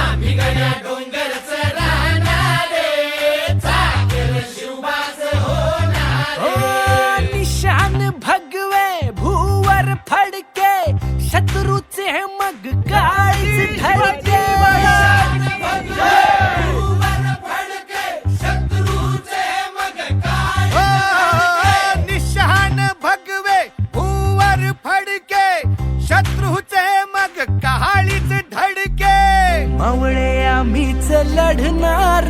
आम्ही गड्या डोंगरच राहणार. साखर शिवबाच होणार. ओ निशान भगवे भूवर फडके शत्रूचे मग काळीच धडके शत्रूचे मग कहाळीच धडके. मावळे आम्हीच लढणार.